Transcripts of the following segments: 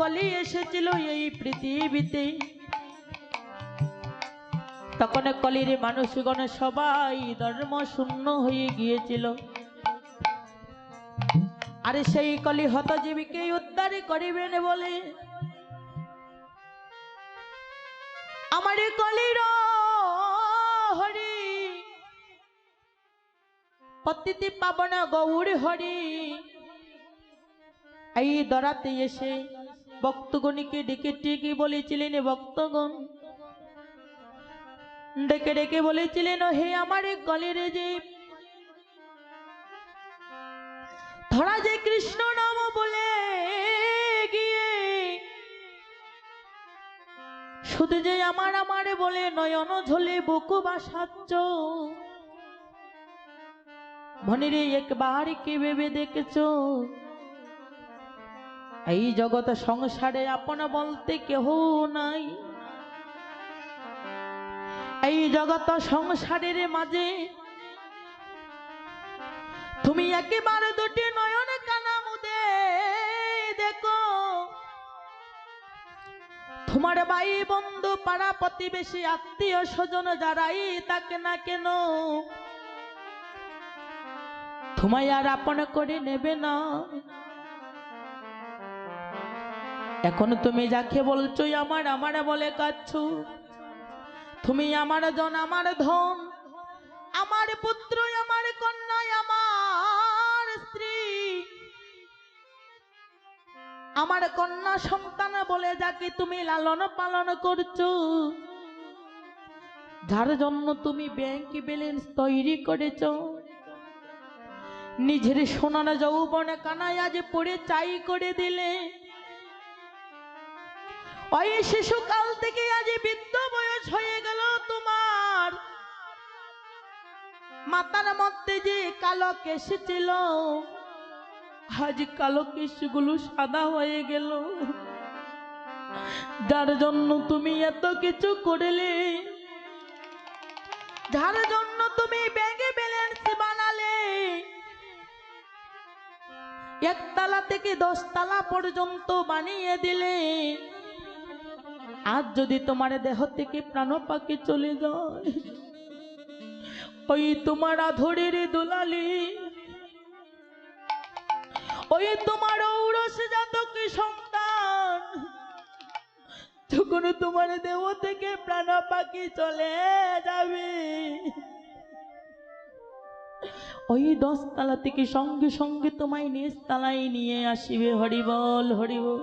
কলি এসেছিল এই পৃথিবীতে। তখন কলির মানুষগণ সবাই ধর্ম শূন্য হয়ে গিয়েছিল। আরে সেই কলি হতজীবীকে উদ্ধার করিবেন বলে আমার কলির হরি, পতিতি পাবন গৌর হরি। এই দরাতে এসে ভক্তগণীকে ডেকে টেকে বলেছিলেন ভক্তগণ। ডেকে ডেকে বলেছিলেন, হে আমার কলির যে। ধরা যে কৃষ্ণ নাম বলে গিয়ে। শুধু যে আমার আমারে বলে নয়ন ঝোলে বুকু বাসাচ্ছ। মনে রে একবার কে ভেবে দেখেছ? এই জগৎ সংসারে আপন বলতে কেহ নাই। এই জগৎ সংসারের মাঝে তুমি একেবারে দুটি নয়ন কানা মুদে দেখো। তোমার ভাই বন্ধু, পাড়া প্রতিবেশী, আত্মীয় স্বজন যারাই তাকে না কেন, তোমায় আর আপন করে নেবে না। এখন তুমি যাকে বলছো আমার আমার বলে কাচ্ছ তুমি আমার জন, আমার ধন, আমার পুত্র, আমার কন্যা, আমার স্ত্রী। আমার কন্যা সন্তান বলে যাকে তুমি লালন পালন করছ। যার জন্য তুমি ব্যাংক ব্যালেন্স তৈরি করেছ। নিজের সোনার যৌবনে কানায় আজ পড়ে চাই করে দিলে। ওই শিশুকাল থেকে আজ বৃদ্ধ বয়স হয়ে গেল তোমার। মাতার মধ্যে যে কালো কেশ ছিল, আজ কালো কেশগুলো সাদা হয়ে গেল। যার জন্য তুমি এত কিছু করলে, যার জন্য তুমি ব্যাংকে ব্যালেন্স বানালে, একতলা থেকে দশতলা পর্যন্ত বানিয়ে দিলে। আজ যদি তোমার দেহ থেকে প্রাণ পাখি চলে যায়, ওই তোমার আধরের দোলালি, ওই তোমার ঔরসে ঔরস কি সন্তান, যখন তোমার দেহ থেকে প্রাণ পাখি চলে যাবে, ওই দশ তালা থেকে সঙ্গে সঙ্গে তোমায় নিজ তালায় নিয়ে আসিবে, হরিবল হরিবল।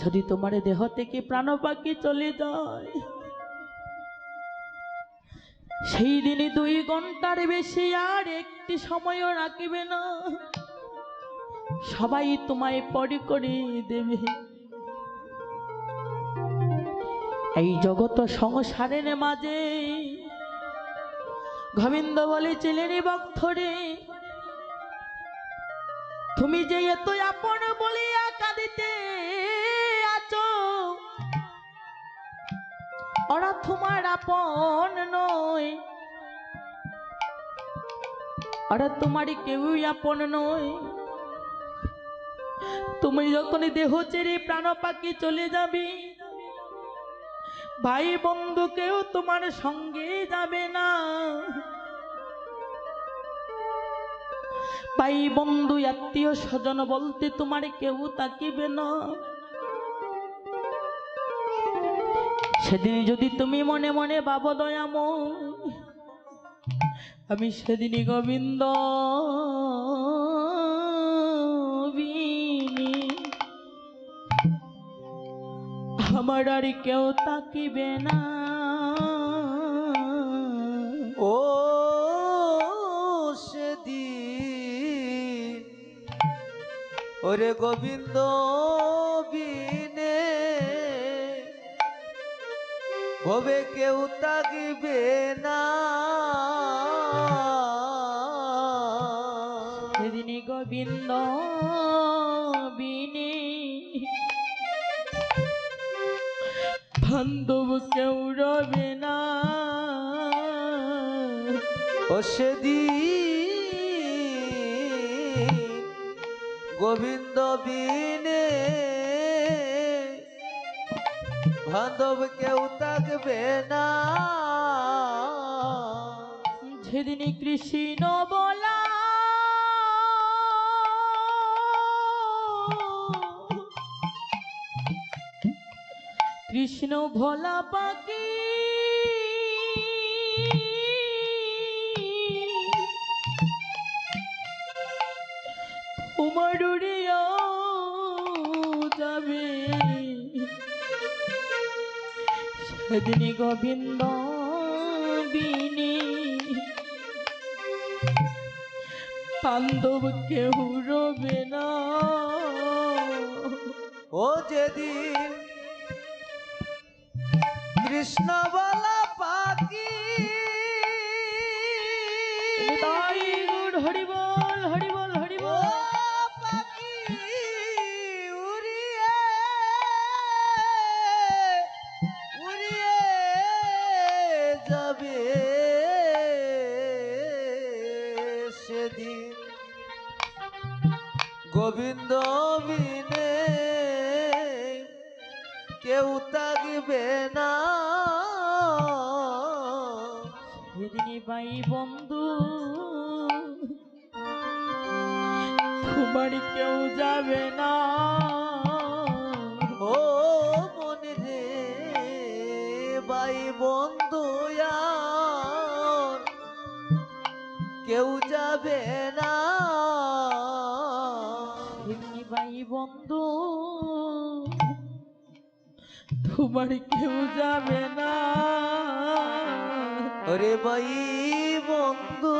যদি তোমার দেহ থেকে প্রাণ পাখি চলে যায়, সেই দিনে দুই ঘণ্টার বেশি আর একটি সময়ও রাখিবে না। সবাই তোমায় পরে করে দেবে। এই জগৎ সংসারের মাঝে গোবিন্দ বলে বলেছিলেন ভক্তরে, তুমি যে এত আপন বলিয়া কাঁদিতে ওরা তোমার আপন নয়। ওরা তোমার কেউই আপন নয়। তুমি যখন দেহ ছেড়ে প্রাণ পাখি চলে যাবে, ভাই বন্ধু কেউ তোমার সঙ্গে যাবে না। ভাই বন্ধু, আত্মীয় স্বজন বলতে তোমার কেউ তাকিবে না। সেদিন যদি তুমি মনে মনে ভাবো দয়াম আমি সেদিনই গোবিন্দ আমার আর কেউ তাকিবে না। ও, সেদিন, ওরে গোবিন্দ। হবে কেউ তাগিবে না। সেদিনই গোবিন্দ বিনি। বান্ধব কেউ রবে না। ও সেদিন গোবিন্দ বিনে বান্ধব কেউ থাকবে না। যেদিন কৃষ্ণ বলা। কৃষ্ণ ভোলা পাখি সেদিন গোবিন্দ বিনে। পাণ্ডব রবে না। ও যেদিন কৃষ্ণ তোমার কেউ যাবে না। ওরে বাই বন্ধু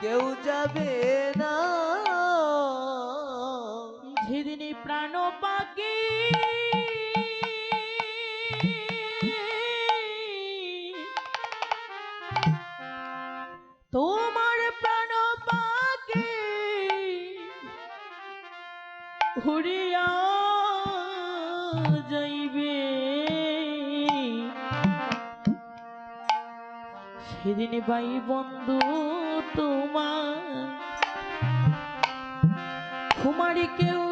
কেউ যাবে না। সেদিন প্রাণ পাখি। তোমার প্রাণ পাখি। ঘুরিয়া সেদিন ভাই বন্ধু তোমার। কুমারী কেউ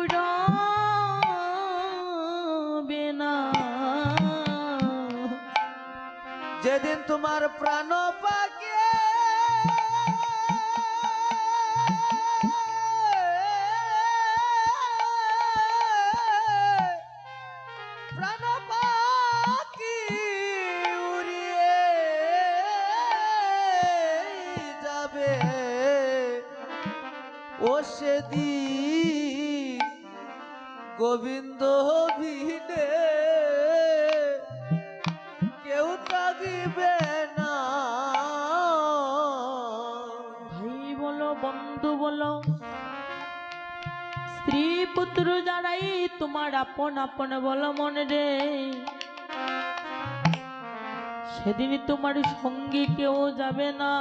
যেদিন তোমার প্রাণ স্ত্রী পুত্র যারাই, তোমার আপন আপন বলো মনে রে। সেদিন তোমার সঙ্গে কেউ যাবে না।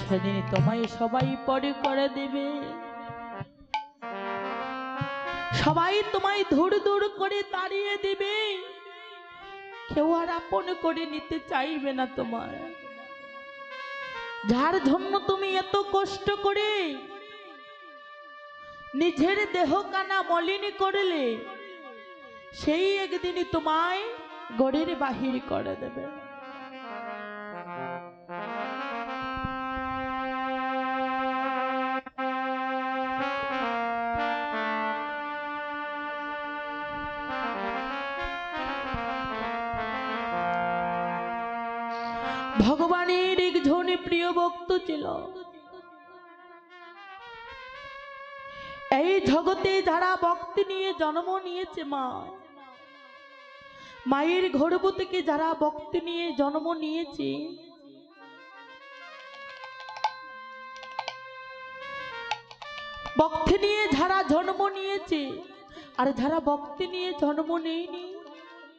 সেদিন তোমায় সবাই পরে করে দেবে। সবাই তোমায় ধুর ধুর করে তাড়িয়ে দিবে। কেউ আর আপন করে নিতে চাইবে না তোমার যার জন্য তুমি এত কষ্ট করে নিজের দেহ কানা মলিন করলে, সেই একদিনই তোমায় গড়ের বাহির করে দেবে। প্রিয় ভক্ত ছিল। এই জগতে যারা ভক্তি নিয়ে জন্ম নিয়েছে মা, মায়ের গর্ভ থেকে যারা ভক্তি নিয়ে জন্ম নিয়েছে, ভক্তি নিয়ে যারা জন্ম নিয়েছে, আর যারা ভক্তি নিয়ে জন্ম নেয়নি,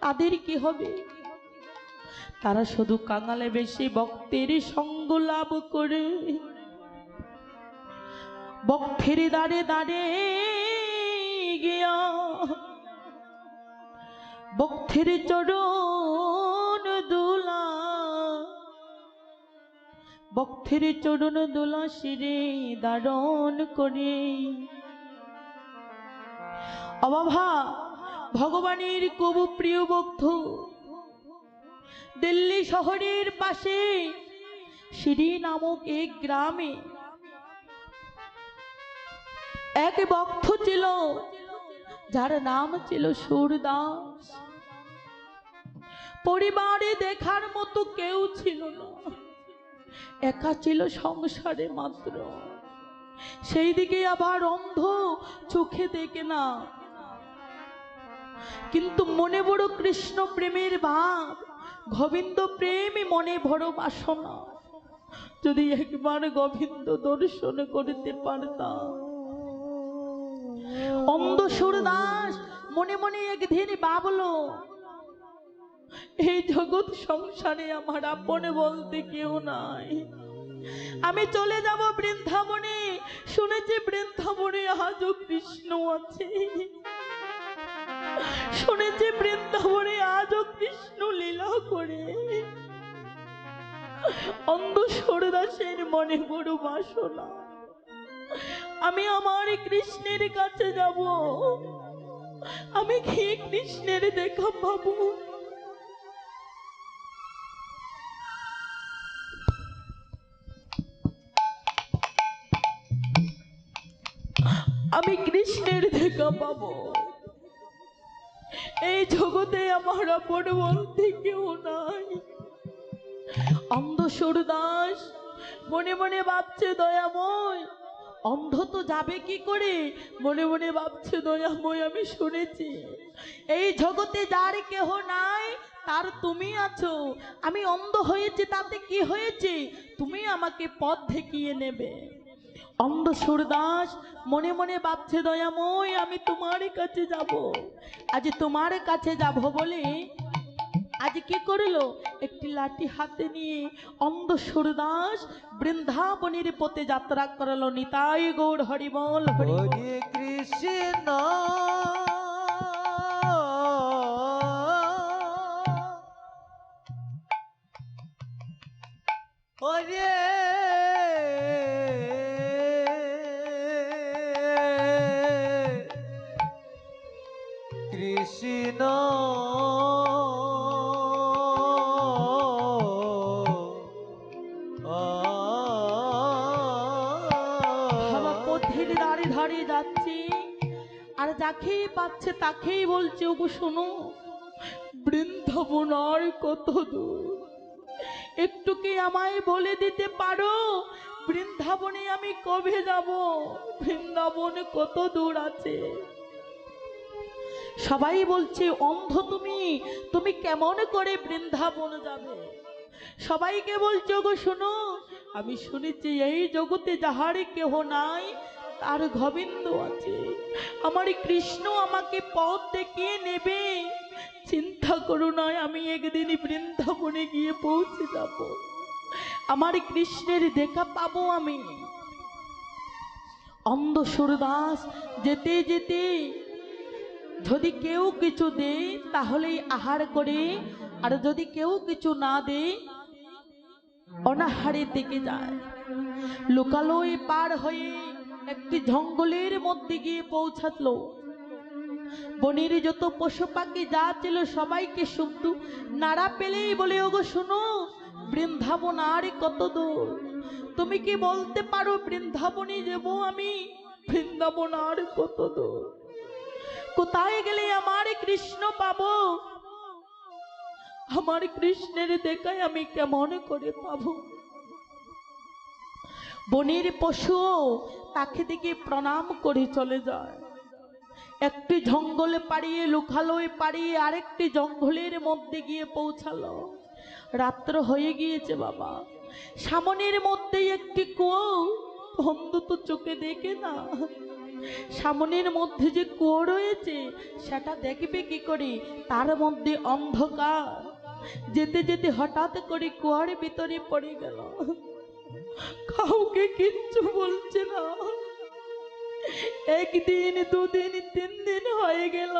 তাদের কি হবে? তারা শুধু কাঙালে বেশি ভক্তের সঙ্গ লাভ করে। ভক্তের দাঁড়ে দাঁড়ে গিয়া ভক্তের চরণ দুলা ভক্তের চরণ দোলা শিরে দারণ করে। অবাভা ভগবানের কবু প্রিয় ভক্ত দিল্লি শহরের পাশে সিঁড়ি নামক এক গ্রামে এক ভক্ত ছিল, যার নাম ছিল সুরদাস। পরিবারে দেখার মতো কেউ ছিল না। একা ছিল সংসারে মাত্র। সেই দিকে আবার অন্ধ চোখে দেখে না। কিন্তু মনে বড় কৃষ্ণ প্রেমের ভাব গোবিন্দ প্রেমই মনে বড় বাসনা। যদি একবার গোবিন্দ দর্শন করতে পারতাম। অন্ধ সুরদাস মনে মনে একদিন ভাবলো, এই জগৎ সংসারে আমার আপন বলতে কেউ নাই। আমি চলে যাব বৃন্দাবনে, শুনেছি বৃন্দাবনে আজও কৃষ্ণ আছে। শুনেছি বৃন্দাবনে আজও কৃষ্ণ লীলা করে। অন্ধ সরদাসের মনে বড় বাসনা। আমি আমার কৃষ্ণের কাছে যাব। আমি কি কৃষ্ণের দেখা পাবো? আমি কৃষ্ণের দেখা পাবো। এই জগতে আমার আপন বলতে কেউ নাই। অন্ধ সরদাস মনে মনে ভাবছে দয়াময়। অন্ধ তো যাবে কি করে? মনে মনে ভাবছে দয়াময়, আমি শুনেছি। এই জগতে যার কেহ নাই, তার তুমি আছো। আমি অন্ধ হয়েছি, তাতে কি হয়েছে? তুমি আমাকে পথ দেখিয়ে নেবে। অন্ধ সুরদাস মনে মনে ভাবছে, দয়াময়, আমি তোমার কাছে যাব। আজ তোমার কাছে যাব বলে আজ কি করল? একটি লাঠি হাতে নিয়ে অন্ধ সুরদাস বৃন্দাবনের পথে যাত্রা করল। নিতাই গৌর হরিবল। হরে কৃষ্ণ। হরে কৃষ্ণ আর যাকেই পাচ্ছে তাকেই বলছে, ওগো শোনো বৃন্দাবন আর কত দূর। একটু কি আমায় বলে দিতে পারো? বৃন্দাবনে আমি কবে যাব? বৃন্দাবন কত দূর আছে? সবাই বলছে, অন্ধ তুমি তুমি কেমন করে বৃন্দাবন যাবে? সবাইকে বলছো গো শোনো, আমি শুনেছি এই জগতে যাহারে কেহ নাই, তার গোবিন্দ আছে। আমার কৃষ্ণ আমাকে পথ দেখিয়ে নেবে। চিন্তা করো নয় আমি একদিন বৃন্দাবনে গিয়ে পৌঁছে যাব। আমার কৃষ্ণের দেখা পাবো আমি। অন্ধ সুরদাস যেতে যেতে যদি কেউ কিছু দেয়, তাহলেই আহার করে। আর যদি কেউ কিছু না দেয়, অনাহারের দিকে যায়। লোকালয় পার হয়ে একটি জঙ্গলের মধ্যে গিয়ে পৌঁছালো। বনের যত পশু পাখি যা ছিল সবাইকে শুধু নাড়া পেলেই বলে, ওগো, শুনো বৃন্দাবন আর কত দূর। তুমি কি বলতে পারো বৃন্দাবনে যাব আমি? বৃন্দাবন আর কত দূর? কোথায় গেলে আমার কৃষ্ণ পাব? আমার কৃষ্ণের দেখায় আমি কেমন করে পাবো? বনের পশু তাকে দিকে প্রণাম করে চলে যায়। একটি জঙ্গলে পাড়িয়ে, লুকালোয় পাড়িয়ে আরেকটি জঙ্গলের মধ্যে গিয়ে পৌঁছালো। রাত্র হয়ে গিয়েছে বাবা। সামনের মধ্যেই একটি কুয়ো। বন্ধু তো চোখে দেখে না। সামনের মধ্যে যে কুয়ো রয়েছে, সেটা দেখবে কি করে? তার মধ্যে অন্ধকার। যেতে যেতে হঠাৎ করে কুয়ার ভিতরে পড়ে গেল। কাউকে কিচ্ছু বলছে না। একদিন, দুদিন, তিন দিন হয়ে গেল।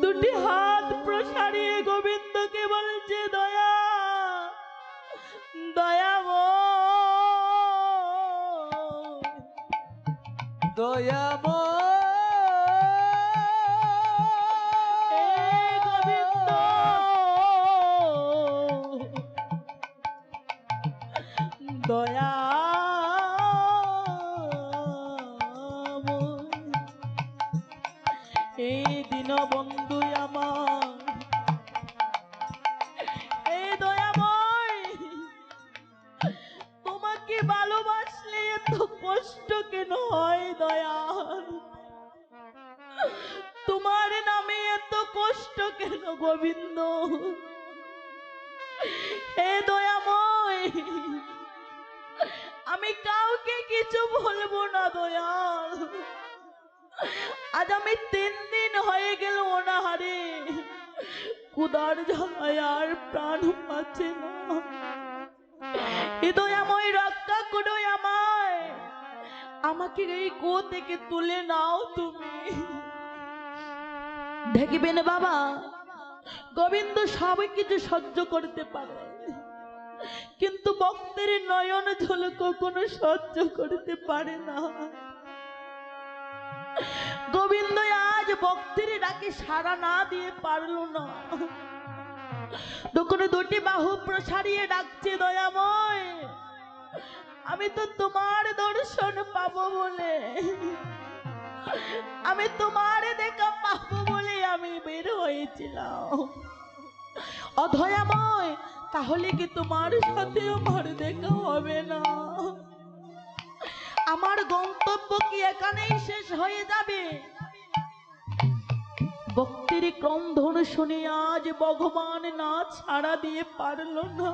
দুটি হাত প্রসারিয়ে গোবিন্দকে বলছে, দয়া দয়া দয়াম গোবিন্দ দয়া এই দিন বন্ধু এই দয়াময় তোমাকে ভালোবাসলে এত কষ্ট কেন হয় দয়াল। তোমার নামে এত কষ্ট কেন গোবিন্দ? হে দয়াময়, আমি কাউকে কিছু বলব না দয়াল। আজ আমি তিন দিন হয়ে গেল অনাহারে। কুদার জ্বালায় আর প্রাণ পাচ্ছে না। হৃদয়াময় রক্ষা করো আমায়। আমাকে এই কো থেকে তুলে নাও তুমি। দেখবেন বাবা, গোবিন্দ সব কিছু সহ্য করতে পারে। কিন্তু ভক্তের নয়ন ঝোল কখনো সহ্য করতে পারে না। গোবিন্দ আজ ভক্তের ডাকে সাড়া না দিয়ে পারল না। দোকানে দুটি বাহু প্রসারিয়ে ডাকছে, দয়াময় আমি তো তোমার দর্শন পাবো বলে। আমি তোমার দেখা পাবো বলে আমি বের হয়েছিলাম। অধয়াময়, তাহলে কি তোমার সাথে আমার দেখা হবে না? আমার গন্তব্য কি এখানেই শেষ হয়ে যাবে? ভক্তির ক্রন্দন শুনে আজ ভগবান না ছাড়া দিয়ে পারল না।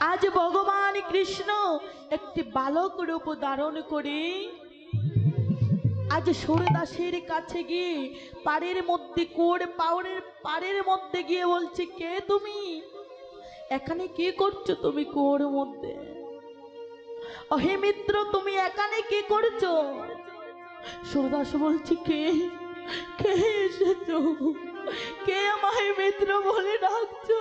আজ ভগবান কৃষ্ণ একটি বালক রূপ ধারণ করে। আজ সুরদাসের কাছে গিয়ে পাড়ের মধ্যে কোর পাওয়ারের পাড়ের মধ্যে গিয়ে বলছে, কে তুমি? এখানে কি করছ তুমি কোর মধ্যে? অহে মিত্র, তুমি এখানে কি করছ? সুরদাস বলছি, কে? কে এসেছ? কে আমায় মিত্র বলে ডাকছো?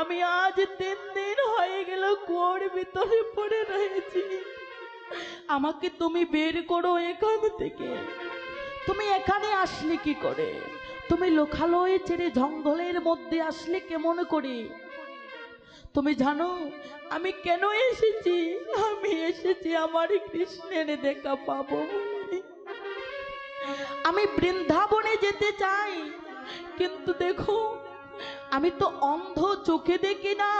আমি আজ তিন দিন হয়ে গেল কুয়োর ভিতরে পড়ে রয়েছি। আমাকে তুমি বের করো এখান থেকে। তুমি এখানে আসলে কি করে? তুমি লোকালয়ে ছেড়ে জঙ্গলের মধ্যে আসলে কেমন করে? তুমি জানো, আমি কেন এসেছি? আমি এসেছি আমার কৃষ্ণের দেখা পাবো। আমি বৃন্দাবনে যেতে চাই। কিন্তু দেখো আমি তো অন্ধ চোখে দেখি না।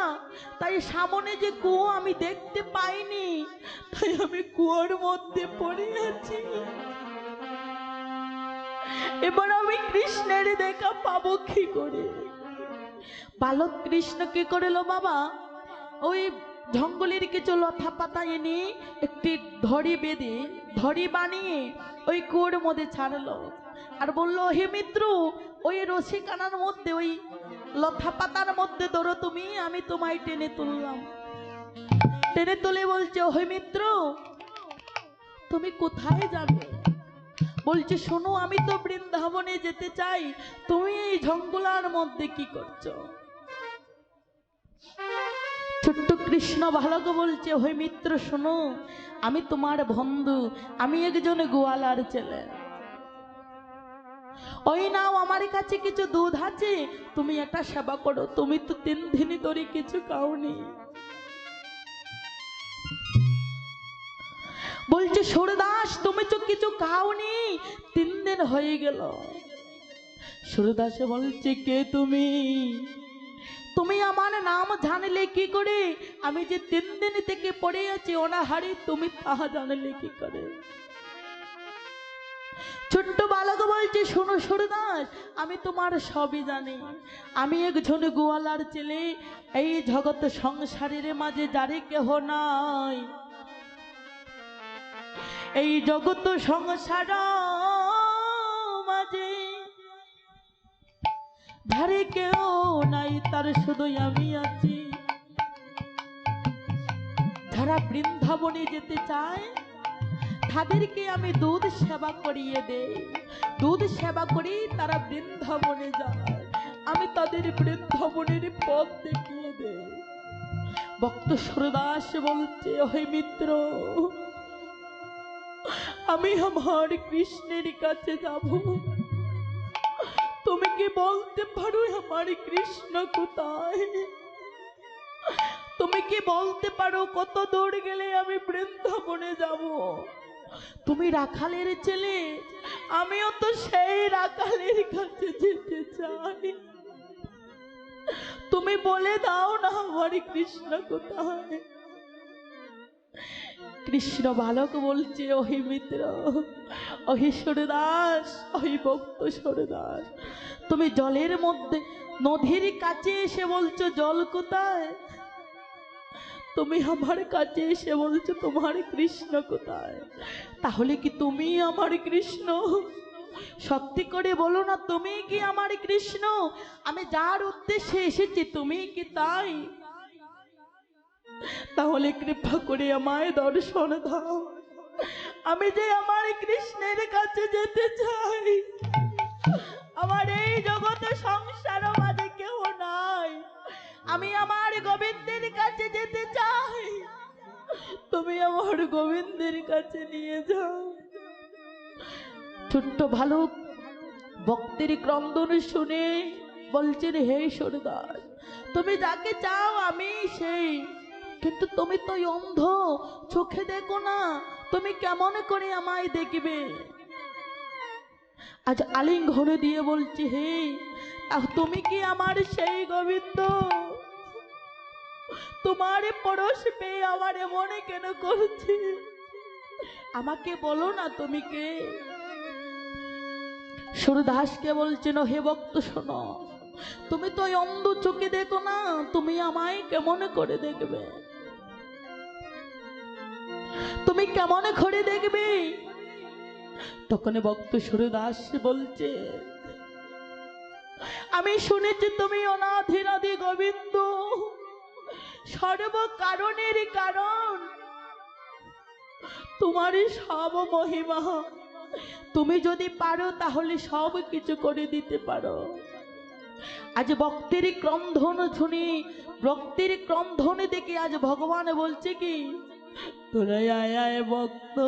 তাই সামনে যে কুয়ো আমি দেখতে পাইনি, তাই আমি কুয়োর মধ্যে পড়ে আছি। এবার আমি কৃষ্ণের দেখা পাবো কি করে? বালক কৃষ্ণ কি করল বাবা? ওই জঙ্গলের কিছু লতা পাতা এনে একটি ধরি বেঁধে ধরি বানিয়ে ওই কুয়োর মধ্যে ছাড়লো। আর বলল, হে মিত্র ওই রসি কানার মধ্যে, ওই লতা পাতার মধ্যে ধরো তুমি, আমি তোমায় টেনে তুললাম। টেনে তুলে বলছে হে মিত্র, তুমি কোথায় যাবে? বলছে, শোনো, আমি তো বৃন্দাবনে যেতে চাই, তুমি এই জঙ্গলার মধ্যে কি করছ? ছোট্ট কৃষ্ণ বালক বলছে হে মিত্র, শোনো, আমি তোমার বন্ধু, আমি একজন গোয়ালার ছেলে। ওই নাও, আমার কাছে কিছু দুধ আছে। তুমি একটা সেবা করো, তুমি তো তিন দিন ধরে কিছু খাওনি। বলছে, সুরদাস, তুমি তো কিছু খাওনি। তিন দিন হয়ে গেল। সুরদাসে বলছে, কে তুমি? তুমি আমার নাম জানলে কি করে? আমি যে তিন দিন থেকে পড়ে আছি, অনাহারে তুমি তাহা জানলে কি করে? ছোট্ট বালক বলছে, শোনো সুরদাস আমি তোমার সবই জানি। আমি একজন গোয়ালার ছেলে, এই জগৎ সংসারের মাঝে যারে কেহ নাই। এই জগৎ সংসার মাঝে ধারে কেউ নাই, তার শুধুই আমি আছি। যারা বৃন্দাবনে যেতে চায় তাদেরকে আমি দুধ সেবা করিয়ে দেই। দুধ সেবা করি, তারা বৃন্দাবনে যায়। আমি তাদের বৃন্দাবনের পথ দেখিয়ে ভক্ত সুরদাস বলছে, ওহে মিত্র, আমি আমার কৃষ্ণের কাছে যাব। তুমি কি বলতে পারো আমার কৃষ্ণ কোথায়? তুমি কি বলতে পারো কত দূর গেলে আমি বৃন্দাবনে যাব? তুমি রাখালের ছেলে, আমিও তো সেই রাখালের কাছে যেতে চাই। তুমি বলে দাও না আমার কৃষ্ণ কোথায়? কৃষ্ণ বালক বলছে, ওহি মিত্র, ওহি সরদাস, ওহি ভক্ত সরদাস, তুমি জলের মধ্যে, নদীর কাছে এসে বলছো, জল কোথায়? তুমি আমার কাছে এসে বলছো তোমার কৃষ্ণ কোথায়? তাহলে কি তুমি আমার কৃষ্ণ? সত্যি করে বলো না, তুমি কি আমার কৃষ্ণ? আমি যার উদ্দেশ্যে এসেছি, তুমি কি তাই? তাহলে কৃপা করে আমায় দর্শন দাও। আমি যে আমার কৃষ্ণের কাছে যেতে চাই, আমার এই জগতে সংসার মাঝে কেউ নাই। আমি আমার গোবিন্দের কাছে যেতে চাই। তুমি আমার গোবিন্দের কাছে নিয়ে যাও। ছোট্ট ভালুক ভক্তের ক্রন্দন শুনে বলছেন, হে সরদার, তুমি যাকে চাও আমি সেই। কিন্তু তুমি তো অন্ধ, চোখে দেখো না। তুমি কেমন করে আমায় দেখবে? আজ আলিঙ্গন দিয়ে বলছি, হে তুমি কি আমার সেই গোবিন্দ? তোমার পরশ পেয়ে আমার মনে কেন করছে? আমাকে বলো না তুমি কে? সুরদাসকে বলছেন হে ভক্ত শোনো, তুমি তো অন্ধ চোখে দেখো না, তুমি আমায় কেমন করে দেখবে? তুমি কেমন করে দেখবে? তখন ভক্ত সুরদাস বলছে, আমি শুনেছি তুমি অনাধিরাধি গোবিন্দ। সর্ব কারণের কারণ। তোমারই সব মহিমা। তুমি যদি পারো, তাহলে সব কিছু করে দিতে পারো। আজ ভক্তের ক্রন্ধন শুনি ভক্তের ক্রন্ধন দেখে আজ ভগবান বলছে কি তোরা আয় আয় ভক্ত।